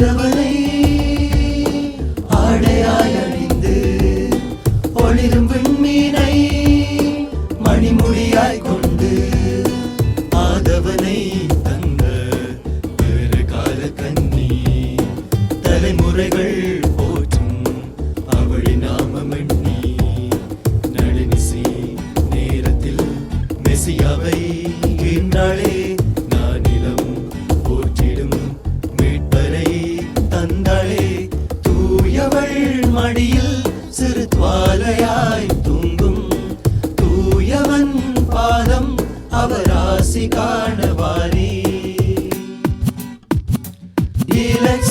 நிற்கிறவரை ஆடையாய் அணிந்து ஒளிரும் விண்மீனை மணிமொழியாய் கொண்டு ஆதவனை தந்த வேறு கால கன்னி தலைமுறைகள் போற்றும் அவளி நாமமெண்ணி. மடியில் சிறு துவாலையாய் தூங்கும் தூயவன் பாதம் அவராசி காணவாரி இலட்ச